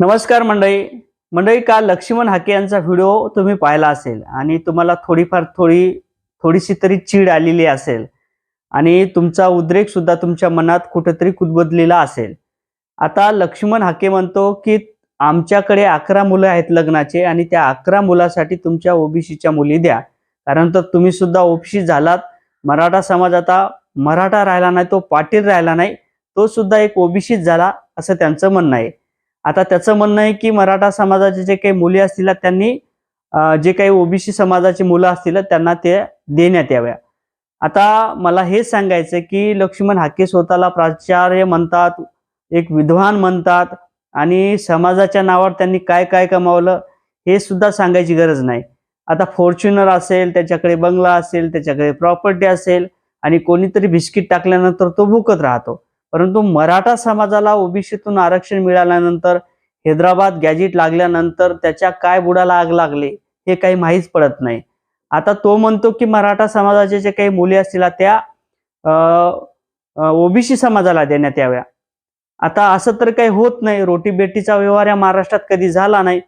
नमस्कार मंडळी. मंडळी काल लक्ष्मण हाके यांचा व्हिडिओ तुम्ही पाहिला असेल आणि तुम्हाला थोडीफार थोडी थोडीशी तरी चीड आलेली असेल आणि तुमचा उद्रेक सुद्धा तुमच्या मनात कुठेतरी कुदबदलेला असेल. आता लक्ष्मण हाके म्हणतो की आमच्याकडे अकरा मुलं आहेत लग्नाचे आणि त्या अकरा मुलासाठी तुमच्या ओबीसीच्या मुली द्या. कारण तर तुम्ही सुद्धा ओबीसी झालात. मराठा समाज आता मराठा राहिला नाही तो पाटील राहिला नाही तो सुद्धा एक ओबीसीच झाला असं त्यांचं म्हणणं आहे. आता त्याचं म्हणणं आहे की मराठा समाजाचे जे काही मुली असतील त्यांनी जे काही ओबीसी समाजाची मुलं असतील त्यांना ते देण्यात याव्या. आता मला हे सांगायचं की लक्ष्मण हाके स्वतःला प्राचार्य म्हणतात एक विद्वान म्हणतात आणि समाजाच्या नावावर त्यांनी काय काय कमावलं हे सुद्धा सांगायची गरज नाही. आता फॉर्च्युनर असेल त्याच्याकडे बंगला असेल त्याच्याकडे प्रॉपर्टी असेल आणि कोणीतरी बिस्किट टाकल्यानंतर तो भुकत राहतो. परंतु मराठा समाजाला ओबीसीतून आरक्षण मिळाल्यानंतर हैदराबाद गॅजेट लागल्यानंतर त्याच्या काय बुडाला आग लागली हे काही माहीच पडत नाही. आता तो म्हणतो की मराठा समाजाचे जे काही मुली असतील त्या ओबीसी समाजाला देण्यात याव्या. आता असं तर काही होत नाही. रोटी बेटीचा व्यवहार या महाराष्ट्रात कधी झाला नाही.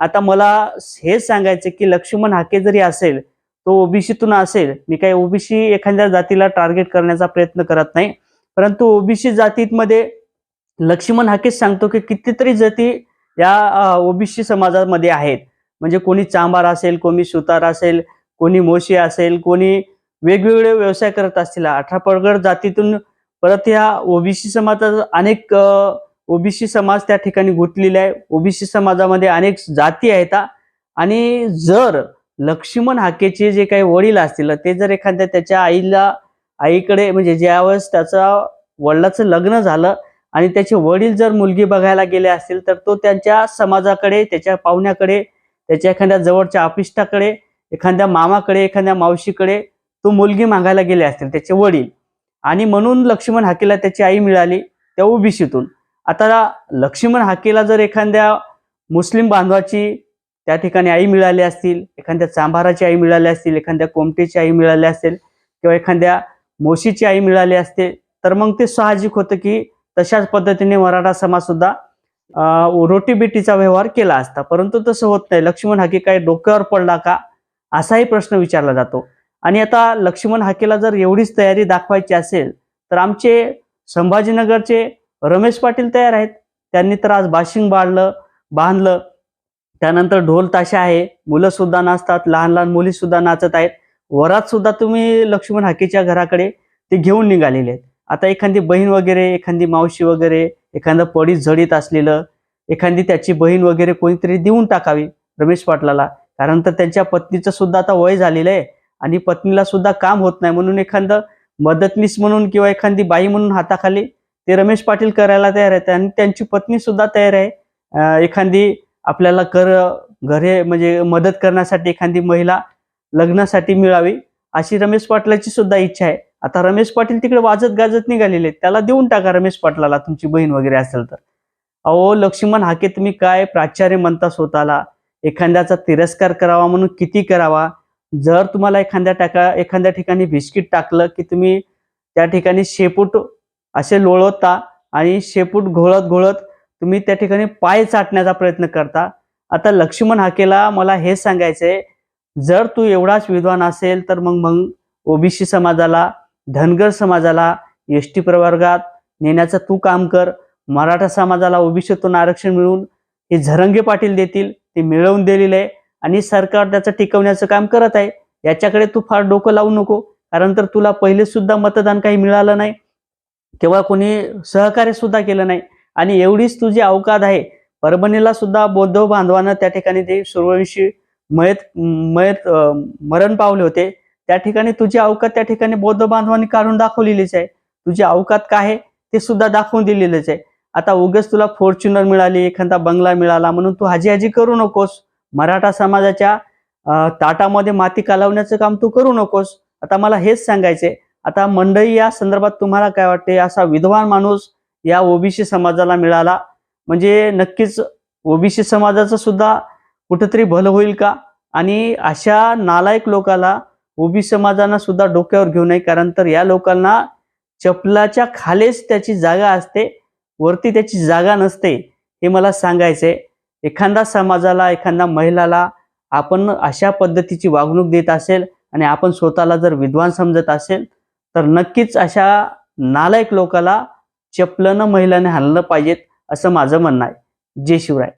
आता मला हेच सांगायचं की लक्ष्मण हाके जरी असेल तो ओबीसीतून असेल मी काही ओबीसी एखाद्या जातीला टार्गेट करण्याचा प्रयत्न करत नाही. परंतु ओबीसी जातीमध्ये लक्ष्मण हाकेच सांगतो की कितीतरी जाती या ओबीसी समाजामध्ये आहेत. म्हणजे कोणी चांबार असेल कोणी सुतार असेल कोणी मोशी असेल कोणी वेगवेगळे व्यवसाय करत असतील. अठरा पडगड जातीतून परत ह्या ओबीसी समाजात अनेक ओबीसी समाज त्या ठिकाणी गुंतलेले आहे. ओबीसी समाजामध्ये अनेक जाती आहेत आणि जर लक्ष्मण हाकेचे जे काही वडील असतील ते जर एखाद्या त्याच्या आईला आईकडे म्हणजे ज्यावेळेस त्याचा वडिलाचं लग्न झालं आणि त्याचे वडील जर मुलगी बघायला गेले असतील तर तो त्यांच्या समाजाकडे त्याच्या पाहुण्याकडे त्याच्या एखाद्या जवळच्या आपिष्टाकडे एखाद्या मामाकडे एखाद्या मावशीकडे तो मुलगी मागायला गेले असतील त्याचे वडील. आणि म्हणून लक्ष्मण हाकेला त्याची आई मिळाली त्या ओबीसीतून आता लक्ष्मण हाकेला जर एखाद्या मुस्लिम बांधवाची त्या ठिकाणी आई मिळाली असतील एखाद्या चांभाराची आई मिळाली असतील एखाद्या कोमटेची आई मिळाली असेल किंवा एखाद्या मोशीची आई मिळाली असते. तर मग ते साहजिक होतं की तशाच पद्धतीने मराठा समाज सुद्धा रोटीबिटीचा व्यवहार केला असता. परंतु तसं होत नाही. लक्ष्मण हाके काय डोक्यावर पडला का? असाही प्रश्न विचारला जातो. आणि आता लक्ष्मण हाकेला जर एवढीच तयारी दाखवायची असेल तर आमचे संभाजीनगरचे रमेश पाटील तयार आहेत. त्यांनी तर आज बाशिंग बाळलं बांधलं. त्यानंतर ढोल ताशा आहे. मुलं सुद्धा नाचतात. लहान लहान मुली सुद्धा नाचत आहेत. वरात सुद्धा तुम्ही लक्ष्मण हाकेच्या घराकडे ते घेऊन निघालेले आहेत. आता एखादी बहीण वगैरे एखादी मावशी वगैरे एखादं पडीत झडीत असलेलं एखादी त्याची बहीण वगैरे कोणीतरी देऊन टाकावी रमेश पाटलाला. कारण तर त्यांच्या पत्नीचं सुद्धा आता वय झालेलं आहे आणि पत्नीला सुद्धा काम होत नाही. म्हणून एखादं मदतनीस म्हणून किंवा एखादी बाई म्हणून हाताखाली ते रमेश पाटील करायला तयार आहेत आणि त्यांची पत्नी सुद्धा तयार आहे. एखादी आपल्याला कर घरे म्हणजे मदत करण्यासाठी एखादी महिला लग्नासाठी मिळावी अशी रमेश पाटलाची सुद्धा इच्छा आहे. आता रमेश पाटील तिकडे वाजत गाजत निघालेले आहेत. त्याला देऊन टाका रमेश पाटलाला तुमची बहीण वगैरे असेल तर. अहो लक्ष्मण हाके तुम्ही काय प्राचार्य म्हणता स्वतःला? एखाद्याचा तिरस्कार करावा म्हणून किती करावा? जर तुम्हाला एखाद्या टाका एखाद्या ठिकाणी बिस्किट टाकलं की तुम्ही त्या ठिकाणी शेपूट असे लोळवता आणि शेपूट घोळत घोळत तुम्ही त्या ठिकाणी पाय चाटण्याचा प्रयत्न करता. आता लक्ष्मण हाकेला मला हे सांगायचंय जर तू एवढाच विद्वान असेल तर मग मग ओबीसी समाजाला धनगर समाजाला एस टी प्रवर्गात नेण्याचं तू काम कर. मराठा समाजाला ओबीसीतून आरक्षण मिळवून हे झरंगे पाटील देतील ते मिळवून दिलेलं आहे. आणि सरकार त्याचं टिकवण्याचं काम करत आहे. याच्याकडे तू फार डोकं लावू नको कारण तर तुला पहिले सुद्धा मतदान काही मिळालं नाही. तेव्हा कोणी सहकार्य सुद्धा केलं नाही. आणि एवढीच तुझी अवकाद आहे. परभणीला सुद्धा बौद्ध बांधवानं त्या ठिकाणी ते सूर्यवंशी मयत मयत मरण पावले होते. त्या ठिकाणी तुझी अवकात त्या ठिकाणी बौद्ध बांधवांनी काढून दाखवलेलीच आहे. तुझी अवकात काय आहे ते सुद्धा दाखवून दिलेलीच आहे. आता उगेच तुला फॉर्च्युनर मिळाली एखादा बंगला मिळाला म्हणून तू हाजी हाजी करू नकोस. मराठा समाजाच्या ताटामध्ये माती कालवण्याचं काम तू करू नकोस. आता मला हेच सांगायचे आता मंडळी या संदर्भात तुम्हाला काय वाटते असा विद्वान माणूस या ओबीसी समाजाला मिळाला. म्हणजे नक्कीच ओबीसी समाजाचं सुद्धा कुठंतरी भलं होईल का? आणि अशा नालायक लोकाला ओबी समाजानं सुद्धा डोक्यावर घेऊ नये कारण तर या लोकांना चपलाच्या खालीच त्याची जागा असते वरती त्याची जागा नसते हे मला सांगायचंय. एखादा समाजाला एखाद्या महिलाला आपण अशा पद्धतीची वागणूक देत असेल आणि आपण स्वतःला जर विद्वान समजत असेल तर नक्कीच अशा नालायक लोकाला चपलनं महिलाने हाणलं पाहिजेत असं माझं म्हणणं आहे. जय शिवराय.